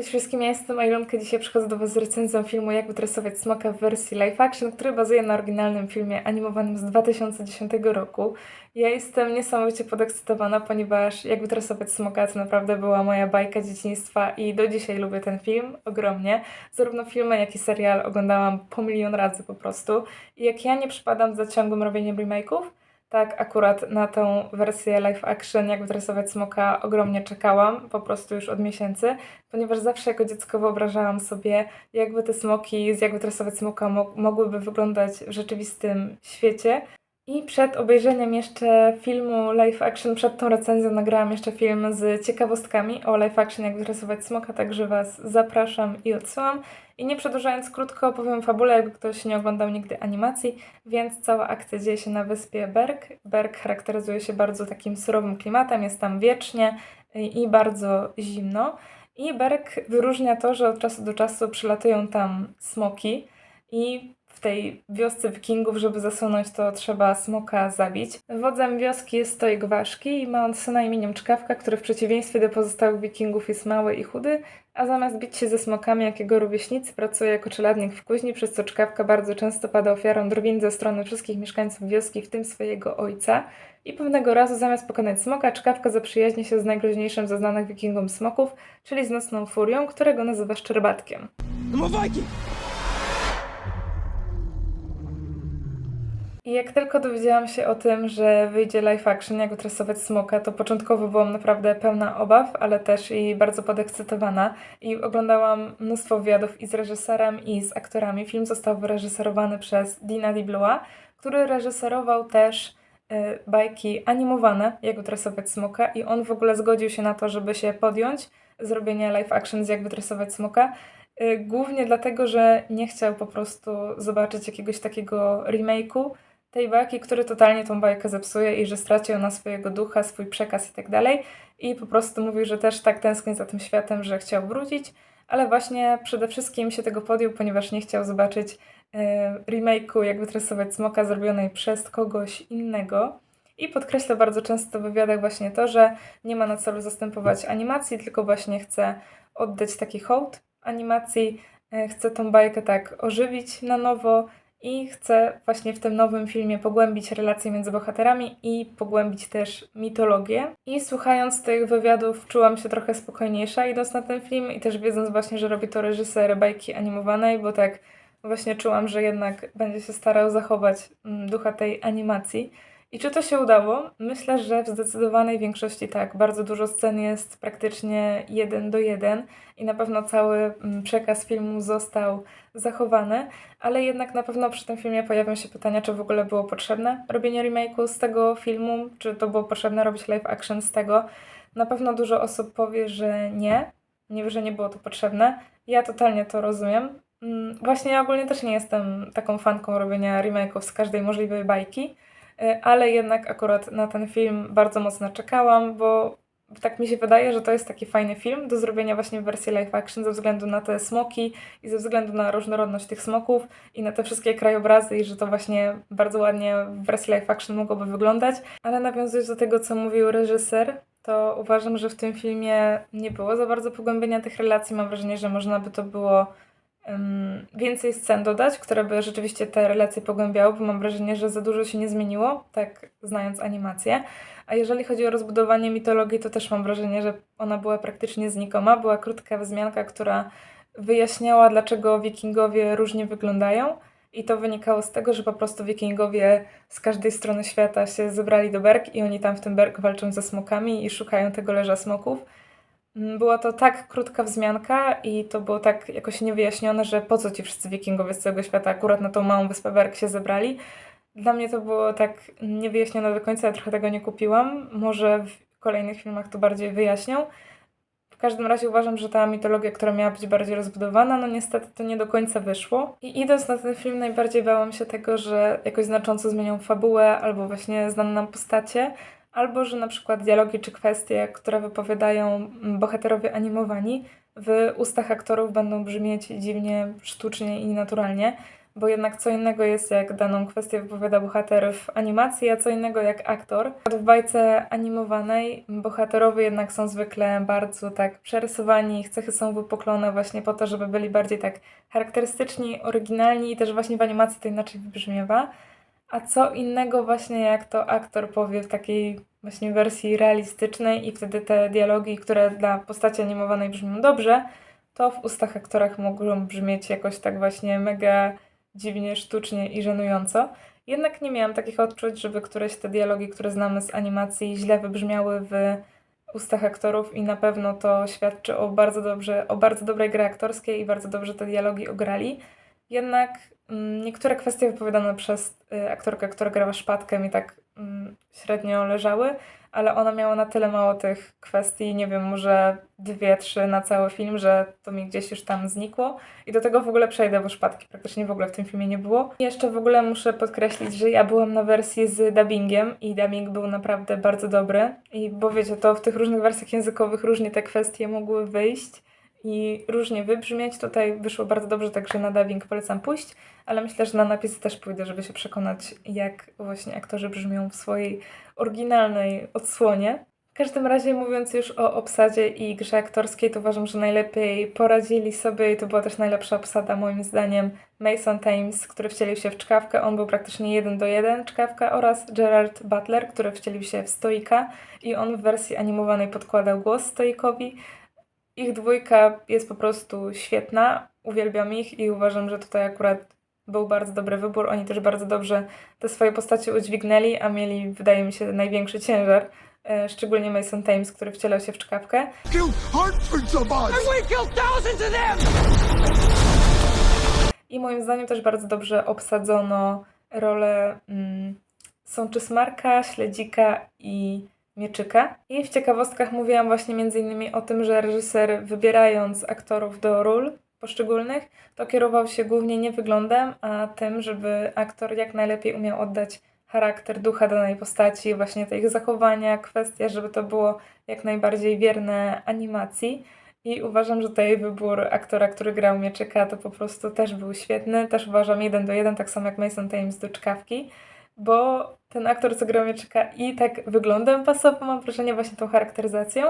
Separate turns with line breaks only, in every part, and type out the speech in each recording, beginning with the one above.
Cześć wszystkim, ja jestem Ilonka. Dzisiaj przychodzę do Was z recenzją filmu Jak wytresować smoka w wersji live action, który bazuje na oryginalnym filmie animowanym z 2010 roku. Ja jestem niesamowicie podekscytowana, ponieważ Jak wytresować smoka to naprawdę była moja bajka dzieciństwa i do dzisiaj lubię ten film ogromnie. Zarówno filmy, jak i serial oglądałam po milion razy po prostu. I jak ja nie przypadam za ciągłym robieniem remake'ów, tak, akurat na tą wersję live action, jak wytresować smoka, ogromnie czekałam, po prostu już od miesięcy, ponieważ zawsze jako dziecko wyobrażałam sobie, jakby te smoki z jak wytresować smoka mo- mogłyby wyglądać w rzeczywistym świecie. I przed obejrzeniem jeszcze filmu live action, przed tą recenzją nagrałam jeszcze film z ciekawostkami o live action, jak wytresować smoka, także Was zapraszam i odsyłam. I nie przedłużając, krótko opowiem o fabule, jakby ktoś nie oglądał nigdy animacji, więc cała akcja dzieje się na wyspie Berg. Berg charakteryzuje się bardzo takim surowym klimatem, jest tam wiecznie i bardzo zimno. I Berg wyróżnia to, że od czasu do czasu przylatują tam smoki i w tej wiosce wikingów, żeby zasunąć to trzeba smoka zabić. Wodzem wioski jest Stoik Ważki i ma on syna imieniem Czkawka, który w przeciwieństwie do pozostałych wikingów jest mały i chudy, a zamiast bić się ze smokami jak jego rówieśnicy pracuje jako czeladnik w kuźni, przez co Czkawka bardzo często pada ofiarą drwin ze strony wszystkich mieszkańców wioski, w tym swojego ojca. I pewnego razu zamiast pokonać smoka, Czkawka zaprzyjaźni się z najgroźniejszym ze znanych wikingom smoków, czyli z nocną furią, którego nazywa Szczerbatkiem.
No!
I jak tylko dowiedziałam się o tym, że wyjdzie live action, jak wytresować smoka, to początkowo byłam naprawdę pełna obaw, ale też i bardzo podekscytowana. I oglądałam mnóstwo wywiadów i z reżyserem, i z aktorami. Film został wyreżyserowany przez Dina DiBlua, który reżyserował też y, bajki animowane, jak wytresować smoka i on w ogóle zgodził się na to, żeby się podjąć zrobienia live action z jak wytresować smoka. Y, Głównie dlatego, że nie chciał po prostu zobaczyć jakiegoś takiego remake'u tej bajki, który totalnie tą bajkę zepsuje i że straci ona swojego ducha, swój przekaz i tak dalej. I po prostu mówił, że też tak tęskni za tym światem, że chciał wrócić, ale właśnie przede wszystkim się tego podjął, ponieważ nie chciał zobaczyć e, remake'u, jak wytresować smoka zrobionej przez kogoś innego. I podkreśla bardzo często w wywiadach właśnie to, że nie ma na celu zastępować animacji, tylko właśnie chce oddać taki hołd animacji, e, chce tą bajkę tak ożywić na nowo i chce właśnie w tym nowym filmie pogłębić relacje między bohaterami i pogłębić też mitologię. I słuchając tych wywiadów czułam się trochę spokojniejsza idąc na ten film i też wiedząc właśnie, że robi to reżyser bajki animowanej, bo tak właśnie czułam, że jednak będzie się starał zachować mm, ducha tej animacji. I czy to się udało? Myślę, że w zdecydowanej większości tak. Bardzo dużo scen jest praktycznie jeden do jeden i na pewno cały mm, przekaz filmu został zachowany, ale jednak na pewno przy tym filmie pojawią się pytania, czy w ogóle było potrzebne robienie remake'u z tego filmu, czy to było potrzebne robić live action z tego. Na pewno dużo osób powie, że nie, nie, że nie było to potrzebne. Ja totalnie to rozumiem. Mm, Właśnie ja ogólnie też nie jestem taką fanką robienia remake'ów z każdej możliwej bajki, ale jednak akurat na ten film bardzo mocno czekałam, bo tak mi się wydaje, że to jest taki fajny film do zrobienia właśnie w wersji live action ze względu na te smoki i ze względu na różnorodność tych smoków i na te wszystkie krajobrazy i że to właśnie bardzo ładnie w wersji live action mogłoby wyglądać. Ale nawiązując do tego, co mówił reżyser, to uważam, że w tym filmie nie było za bardzo pogłębienia tych relacji. Mam wrażenie, że można by to było więcej scen dodać, które by rzeczywiście te relacje pogłębiały, bo mam wrażenie, że za dużo się nie zmieniło, tak znając animację. A jeżeli chodzi o rozbudowanie mitologii, to też mam wrażenie, że ona była praktycznie znikoma. Była krótka wzmianka, która wyjaśniała, dlaczego wikingowie różnie wyglądają. I to wynikało z tego, że po prostu wikingowie z każdej strony świata się zebrali do Berg i oni tam w tym Berg walczą ze smokami i szukają tego leża smoków. Mm, Była to tak krótka wzmianka i to było tak jakoś niewyjaśnione, że po co ci wszyscy wikingowie z całego świata akurat na tą małą wyspę Berg się zebrali. Dla mnie to było tak niewyjaśnione do końca, ja trochę tego nie kupiłam. Może w kolejnych filmach to bardziej wyjaśnią. W każdym razie uważam, że ta mitologia, która miała być bardziej rozbudowana, no niestety to nie do końca wyszło. I idąc na ten film, najbardziej bałam się tego, że jakoś znacząco zmienią fabułę albo właśnie znane nam postacie, albo że na przykład dialogi czy kwestie, które wypowiadają bohaterowie animowani, w ustach aktorów będą brzmieć dziwnie, sztucznie i naturalnie bo jednak co innego jest jak daną kwestię wypowiada bohater w animacji, a co innego jak aktor. W bajce animowanej bohaterowie jednak są zwykle bardzo tak przerysowani, ich cechy są wypuklone właśnie po to, żeby byli bardziej tak charakterystyczni, oryginalni i też właśnie w animacji to inaczej wybrzmiewa. A co innego właśnie jak to aktor powie w takiej właśnie wersji realistycznej i wtedy te dialogi, które dla postaci animowanej brzmią dobrze, to w ustach aktorach mogą brzmieć jakoś tak właśnie mega dziwnie, sztucznie i żenująco. Jednak nie miałam takich odczuć, żeby któreś te dialogi, które znamy z animacji, źle wybrzmiały w ustach aktorów i na pewno to świadczy o bardzo dobrze, o bardzo dobrej grze aktorskiej i bardzo dobrze te dialogi ograli. Jednak niektóre kwestie wypowiadane przez y, aktorkę, która grała szpatkę mi tak mm, średnio leżały, ale ona miała na tyle mało tych kwestii, nie wiem, może dwie, trzy na cały film, że to mi gdzieś już tam znikło. I do tego w ogóle przejdę, bo szpatki praktycznie w ogóle w tym filmie nie było. I jeszcze w ogóle muszę podkreślić, że ja byłam na wersji z dubbingiem i dubbing był naprawdę bardzo dobry. I bo wiecie, to w tych różnych wersjach językowych różnie te kwestie mogły wyjść i różnie wybrzmieć. Tutaj wyszło bardzo dobrze, także na dubbing polecam pójść, ale myślę, że na napisy też pójdę, żeby się przekonać, jak właśnie aktorzy brzmią w swojej oryginalnej odsłonie. W każdym razie, mówiąc już o obsadzie i grze aktorskiej, to uważam, że najlepiej poradzili sobie i to była też najlepsza obsada, moim zdaniem, Mason Thames, który wcielił się w czkawkę. On był praktycznie jeden do jeden czkawka oraz Gerard Butler, który wcielił się w stoika i on w wersji animowanej podkładał głos stoikowi. Ich dwójka jest po prostu świetna, uwielbiam ich i uważam, że tutaj akurat był bardzo dobry wybór. Oni też bardzo dobrze te swoje postacie udźwignęli, a mieli, wydaje mi się, największy ciężar. E, Szczególnie Mason Thames, który wcielał się w czkawkę. I moim zdaniem też bardzo dobrze obsadzono rolę mm, Sączysmarka, Śledzika i Mieczyka. I w ciekawostkach mówiłam właśnie innymi o tym, że reżyser wybierając aktorów do ról poszczególnych, to kierował się głównie nie wyglądem, a tym, żeby aktor jak najlepiej umiał oddać charakter ducha danej postaci, właśnie te ich zachowania, kwestia, żeby to było jak najbardziej wierne animacji. I uważam, że tutaj wybór aktora, który grał Mieczyka, to po prostu też był świetny. Też uważam jeden do jeden, tak samo jak Mason Thames do Czkawki, bo ten aktor, co grał Mieczyka i tak wyglądem pasował, mam wrażenie, właśnie tą charakteryzacją,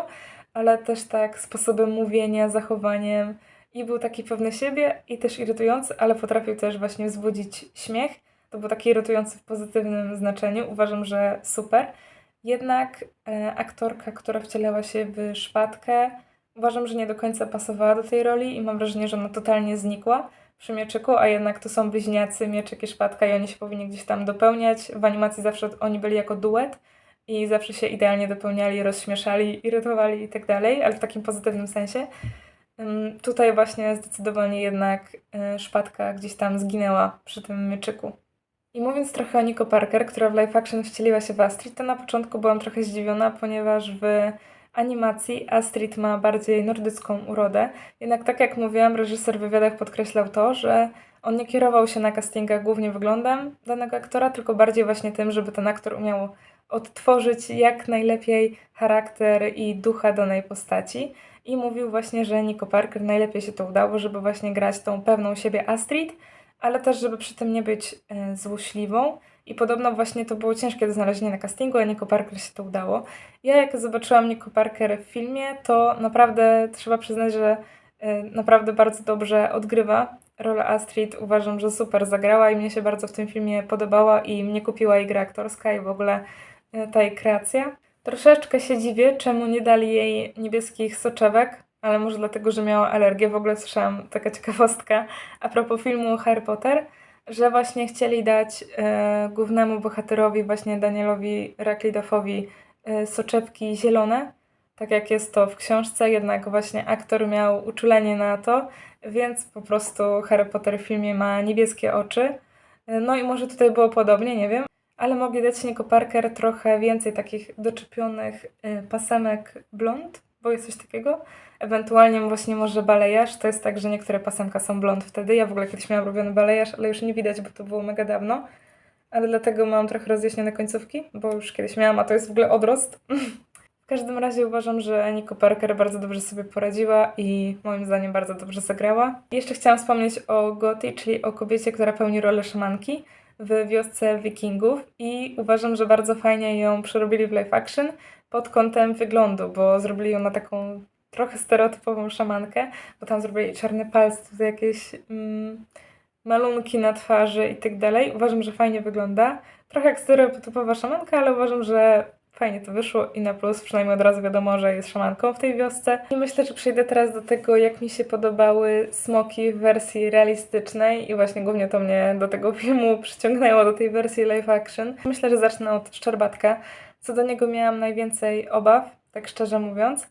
ale też tak sposobem mówienia, zachowaniem i był taki pewny siebie i też irytujący, ale potrafił też właśnie wzbudzić śmiech. To był taki irytujący w pozytywnym znaczeniu. Uważam, że super. Jednak e, aktorka, która wcielała się w szpatkę, uważam, że nie do końca pasowała do tej roli i mam wrażenie, że ona totalnie znikła przy Mieczyku, a jednak to są bliźniacy, Mieczyk i Szpatka i oni się powinni gdzieś tam dopełniać. W animacji zawsze oni byli jako duet i zawsze się idealnie dopełniali, rozśmieszali, irytowali i tak dalej, ale w takim pozytywnym sensie. Tutaj właśnie zdecydowanie jednak y, Szpatka gdzieś tam zginęła przy tym Mieczyku. I mówiąc trochę o Nico Parker, która w live action wcieliła się w Astrid, to na początku byłam trochę zdziwiona, ponieważ w animacji Astrid ma bardziej nordycką urodę. Jednak tak jak mówiłam, reżyser w wywiadach podkreślał to, że on nie kierował się na castingach głównie wyglądem danego aktora, tylko bardziej właśnie tym, żeby ten aktor umiał odtworzyć jak najlepiej charakter i ducha danej postaci. I mówił właśnie, że Nico Parker najlepiej się to udało, żeby właśnie grać tą pewną siebie Astrid, ale też, żeby przy tym nie być e, złośliwą. I podobno właśnie to było ciężkie do znalezienia na castingu, a Nico Parker się to udało. Ja jak zobaczyłam Nico Parker w filmie, to naprawdę trzeba przyznać, że e, naprawdę bardzo dobrze odgrywa rolę Astrid. Uważam, że super zagrała i mnie się bardzo w tym filmie podobała i mnie kupiła jej gra aktorska i w ogóle e, ta jej kreacja. Troszeczkę się dziwię, czemu nie dali jej niebieskich soczewek, ale może dlatego, że miała alergię. W ogóle słyszałam taka ciekawostka a propos filmu Harry Potter, że właśnie chcieli dać e, głównemu bohaterowi, właśnie Danielowi Radcliffe'owi e, soczewki zielone, tak jak jest to w książce, jednak właśnie aktor miał uczulenie na to, więc po prostu Harry Potter w filmie ma niebieskie oczy. E, No i może tutaj było podobnie, nie wiem. Ale mogli dać Nico Parker trochę więcej takich doczepionych y, pasemek blond, bo jest coś takiego. Ewentualnie właśnie może balejarz. To jest tak, że niektóre pasemka są blond wtedy. Ja w ogóle kiedyś miałam robiony balejarz, ale już nie widać, bo to było mega dawno. Ale dlatego mam trochę rozjaśnione końcówki, bo już kiedyś miałam, a to jest w ogóle odrost. W każdym razie uważam, że Nico Parker bardzo dobrze sobie poradziła i moim zdaniem bardzo dobrze zagrała. Jeszcze chciałam wspomnieć o Gotti, czyli o kobiecie, która pełni rolę szamanki w wiosce wikingów i uważam, że bardzo fajnie ją przerobili w live action pod kątem wyglądu, bo zrobili ją na taką trochę stereotypową szamankę, bo tam zrobili czarne palce, tutaj jakieś mm, malunki na twarzy i tak dalej. Uważam, że fajnie wygląda. Trochę jak stereotypowa szamanka, ale uważam, że fajnie to wyszło i na plus przynajmniej od razu wiadomo, że jest szamanką w tej wiosce. I myślę, że przejdę teraz do tego, jak mi się podobały smoki w wersji realistycznej i właśnie głównie to mnie do tego filmu przyciągnęło, do tej wersji live action. Myślę, że zacznę od Szczerbatka. Co do niego miałam najwięcej obaw, tak szczerze mówiąc,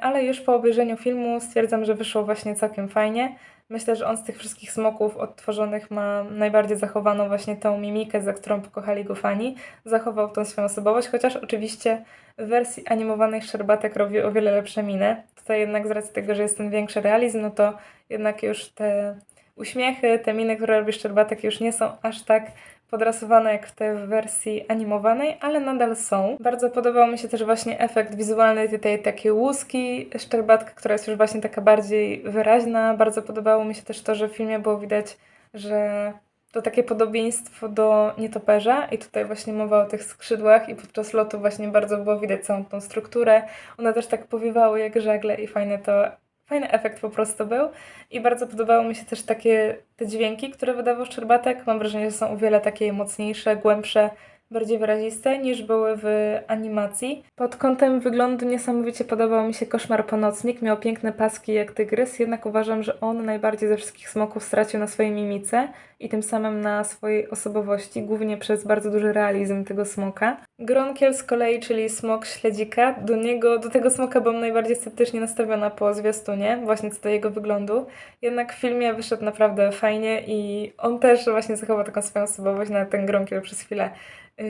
ale już po obejrzeniu filmu stwierdzam, że wyszło właśnie całkiem fajnie. Myślę, że on z tych wszystkich smoków odtworzonych ma najbardziej zachowaną właśnie tą mimikę, za którą pokochali go fani. Zachował tą swoją osobowość, chociaż oczywiście w wersji animowanej Szczerbatek robi o wiele lepsze miny. Tutaj jednak z racji tego, że jest ten większy realizm, no to jednak już te uśmiechy, te miny, które robi Szczerbatek już nie są aż tak podrasowane jak w tej wersji animowanej, ale nadal są. Bardzo podobał mi się też właśnie efekt wizualny tej takiej łuski Szczerbatka, która jest już właśnie taka bardziej wyraźna. Bardzo podobało mi się też to, że w filmie było widać, że to takie podobieństwo do nietoperza i tutaj właśnie mowa o tych skrzydłach i podczas lotu właśnie bardzo było widać całą tą strukturę. One też tak powiewały jak żagle i fajne to, fajny efekt po prostu był. I bardzo podobały mi się też takie te dźwięki, które wydawał Szczerbatek. Mam wrażenie, że są o wiele takie mocniejsze, głębsze, bardziej wyraziste niż były w animacji. Pod kątem wyglądu niesamowicie podobał mi się Koszmar Ponocnik. Miał piękne paski jak tygrys, jednak uważam, że on najbardziej ze wszystkich smoków stracił na swojej mimice i tym samym na swojej osobowości, głównie przez bardzo duży realizm tego smoka. Gronkiel z kolei, czyli smok śledzika, do niego, do tego smoka byłam najbardziej sceptycznie nastawiona po zwiastunie, właśnie co do jego wyglądu. Jednak w filmie wyszedł naprawdę fajnie i on też właśnie zachował taką swoją osobowość, na ten Gronkiel przez chwilę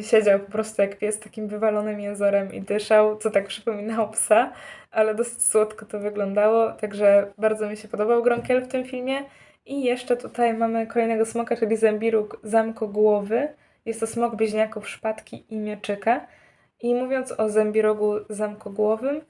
siedział po prostu jak pies takim wywalonym jęzorem i dyszał, co tak przypominało psa, ale dosyć słodko to wyglądało, także bardzo mi się podobał Gronkiel w tym filmie. I jeszcze tutaj mamy kolejnego smoka, czyli Zembiruk Zamkogłowy. Jest to smok bliźniaków szpadki i mieczyka. I mówiąc o Zębirogu Zamkogłowym,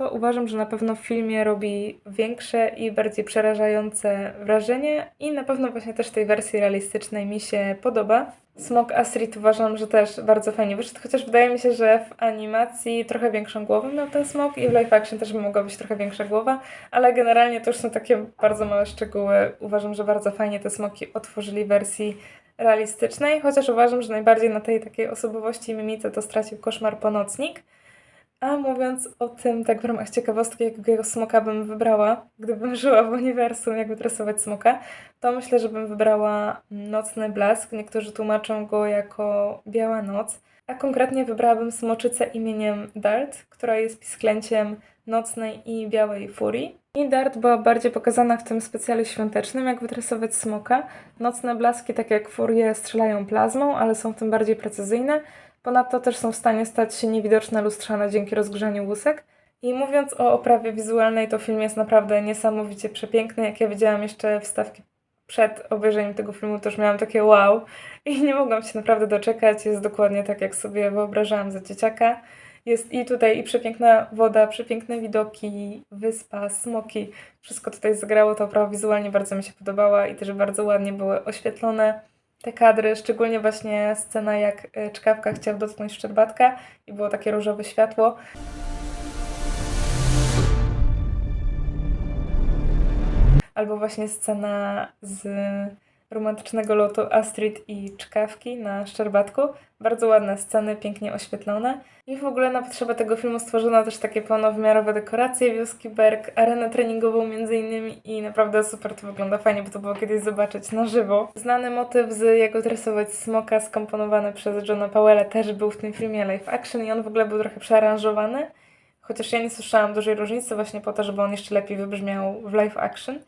to uważam, że na pewno w filmie robi większe i bardziej przerażające wrażenie i na pewno właśnie też tej wersji realistycznej mi się podoba. Smok Astrid uważam, że też bardzo fajnie wyszedł, chociaż wydaje mi się, że w animacji trochę większą głowę miał ten smok i w live action też by mogła być trochę większa głowa, ale generalnie to już są takie bardzo małe szczegóły. Uważam, że bardzo fajnie te smoki otworzyli wersji realistycznej, chociaż uważam, że najbardziej na tej takiej osobowości i mimice to stracił koszmar ponocnik. A mówiąc o tym, tak w ramach ciekawostki, jakiego smoka bym wybrała, gdybym żyła w uniwersum, jakby tresować smoka, to myślę, że bym wybrała Nocny Blask. Niektórzy tłumaczą go jako Biała Noc, a konkretnie wybrałabym smoczycę imieniem Dart, która jest pisklęciem nocnej i białej furii. I Dart była bardziej pokazana w tym specjalu świątecznym, jak wytresować smoka. Nocne blaski, tak jak furie, strzelają plazmą, ale są w tym bardziej precyzyjne. Ponadto też są w stanie stać się niewidoczne lustrzane dzięki rozgrzaniu łusek. I mówiąc o oprawie wizualnej, to film jest naprawdę niesamowicie przepiękny. Jak ja widziałam jeszcze wstawki przed obejrzeniem tego filmu, to już miałam takie wow i nie mogłam się naprawdę doczekać. Jest dokładnie tak, jak sobie wyobrażałam za dzieciaka. Jest i tutaj i przepiękna woda, przepiękne widoki, wyspa, smoki. Wszystko tutaj zagrało, ta oprawa wizualnie bardzo mi się podobała i też bardzo ładnie były oświetlone te kadry, szczególnie właśnie scena jak e, czkawka chciał dotknąć szczerbatka i było takie różowe światło. Albo właśnie scena z romantycznego lotu Astrid i czkawki na szczerbatku. Bardzo ładne sceny, pięknie oświetlone. I w ogóle na potrzeby tego filmu stworzono też takie pełnowymiarowe dekoracje wioski Berg, arenę treningową między innymi i naprawdę super to wygląda fajnie, bo to było kiedyś zobaczyć na żywo. Znany motyw z jego tresować smoka skomponowany przez Johna Powella też był w tym filmie live action i on w ogóle był trochę przearanżowany. Chociaż ja nie słyszałam dużej różnicy właśnie po to, żeby on jeszcze lepiej wybrzmiał w live action.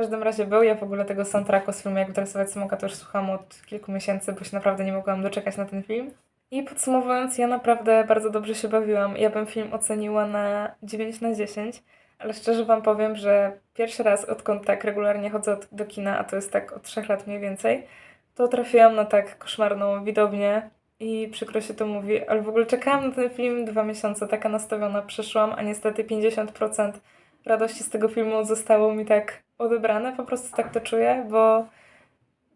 Każdym razie był. Ja w ogóle tego soundtracku z filmu Jak wytresować smoka to już słucham od kilku miesięcy, bo się naprawdę nie mogłam doczekać na ten film. I podsumowując, ja naprawdę bardzo dobrze się bawiłam. Ja bym film oceniła na 9 na 10, ale szczerze Wam powiem, że pierwszy raz, odkąd tak regularnie chodzę od, do kina, a to jest tak od 3 lat mniej więcej, to trafiłam na tak koszmarną widownię i przykro się to mówi, ale w ogóle czekałam na ten film dwa miesiące, taka nastawiona przyszłam, a niestety 50% radości z tego filmu zostało mi tak odebrane, po prostu tak to czuję, bo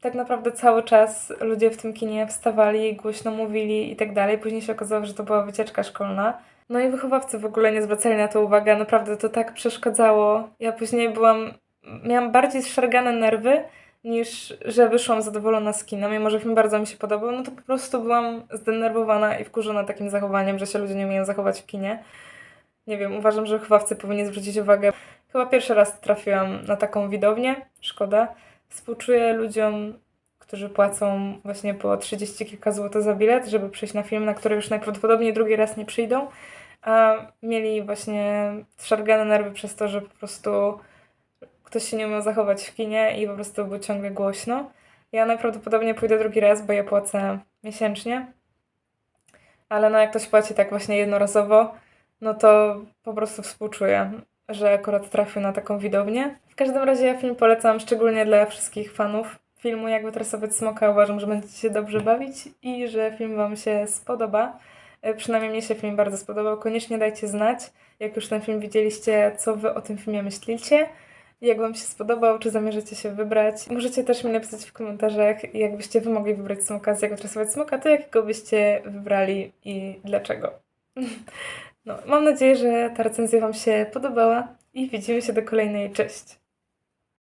tak naprawdę cały czas ludzie w tym kinie wstawali, głośno mówili i tak dalej. Później się okazało, że to była wycieczka szkolna. No i wychowawcy w ogóle nie zwracali na to uwagi, naprawdę to tak przeszkadzało. Ja później byłam, miałam bardziej zszargane nerwy, niż że wyszłam zadowolona z kina, mimo że film bardzo mi się podobał, no to po prostu byłam zdenerwowana i wkurzona takim zachowaniem, że się ludzie nie umieją zachować w kinie. Nie wiem, uważam, że wychowawcy powinni zwrócić uwagę. Chyba pierwszy raz trafiłam na taką widownię, szkoda. Współczuję ludziom, którzy płacą właśnie po 30 kilka złotych za bilet, żeby przyjść na film, na który już najprawdopodobniej drugi raz nie przyjdą, a mieli właśnie szargane nerwy przez to, że po prostu ktoś się nie umiał zachować w kinie i po prostu było ciągle głośno. Ja najprawdopodobniej pójdę drugi raz, bo ja płacę miesięcznie, ale no jak ktoś płaci tak właśnie jednorazowo, no to po prostu współczuję, że akurat trafił na taką widownię. W każdym razie ja film polecam szczególnie dla wszystkich fanów filmu Jak wytresować smoka. Uważam, że będziecie się dobrze bawić i że film Wam się spodoba. E, Przynajmniej mnie się film bardzo spodobał. Koniecznie dajcie znać, jak już ten film widzieliście, co Wy o tym filmie myślicie. Jak Wam się spodobał, czy zamierzacie się wybrać. Możecie też mi napisać w komentarzach, jakbyście Wy mogli wybrać smoka z Jak wytresować smoka, to jakiego byście wybrali i dlaczego. No, mam nadzieję, że ta recenzja Wam się podobała i widzimy się do kolejnej. Cześć!